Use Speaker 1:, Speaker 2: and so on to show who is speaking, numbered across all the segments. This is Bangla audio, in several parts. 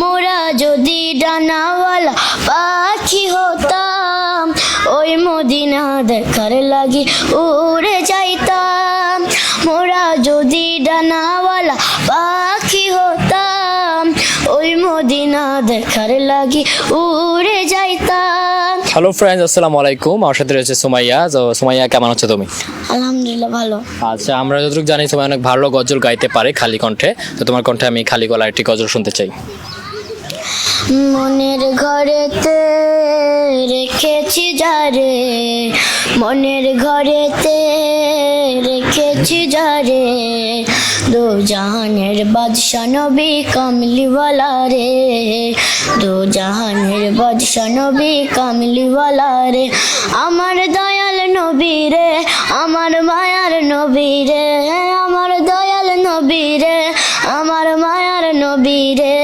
Speaker 1: মোরা যদি ডানাওয়ালা পাখি হতাম ওই মদিনা দেখার লাগি উড়ে যাইতাম। মোরা যদি ডানাওয়ালা পাখি হতাম ওই মদিনা দেখার লাগি উড়ে যাইতাম।
Speaker 2: হ্যালো ফ্রেন্ডস আসসালামু আলাইকুম। আমার সাথে রয়েছে সুমাইয়া। তো সুমাইয়া কেমন আছো তুমি?
Speaker 1: আলহামদুলিল্লাহ ভালো।
Speaker 2: আচ্ছা আমরা যতটুকু জানি সুমাইয়া অনেক ভালো গজল গাইতে পারে খালি কণ্ঠে। তো তোমার কণ্ঠে আমি খালি গলার একটি গজল শুনতে চাই।
Speaker 1: মনের ঘরেতে রেখেছি যারে মনের ঘরেতে রেখেছি যারে দো জাহানের বাদশা নবী কামলিওয়ালা রে। দো জাহানের বাদশা নবী কামলিওয়ালা রে। আমার দয়াল নবী রে, আমার মায়ার নবী রে। আমার দয়াল নবী রে, আমার মায়ার নবী রে।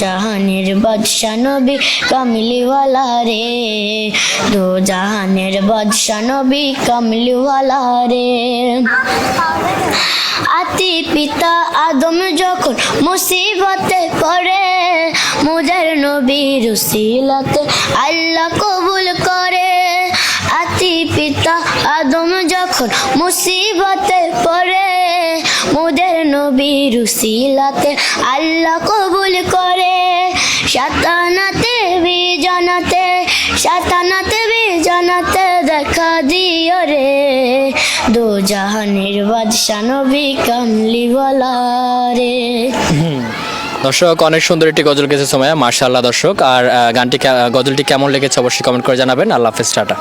Speaker 1: জাহানের বাদশা নবী কামলিওয়ালা রে। দো জাহানের বাদশা নবী কামলিওয়ালা রে। আতি পিতা আদম যখন মুসিবতে পড়ে, মুজার নবীর উসিলাতে আল্লাহ কবুল করে। আতি পিতা আদম যখন মুসিবতে পড়ে, মুদের নবীর আল্লাহ কবুল করে। সাতানাতে বিজানাতে সাতানাতে বিজানাতে দেখা দিও রে। দো জাহানের বাদশা নবী কামলিওয়ালা রে।
Speaker 2: দর্শক, অনেক সুন্দর একটি গজল গেছে সময় মার্শাল্লাহ দর্শক। আর গানটি গজলটি কেমন লেগেছে অবশ্যই কমেন্ট করে জানাবেন। আল্লাহ হাফেজ, টাটা।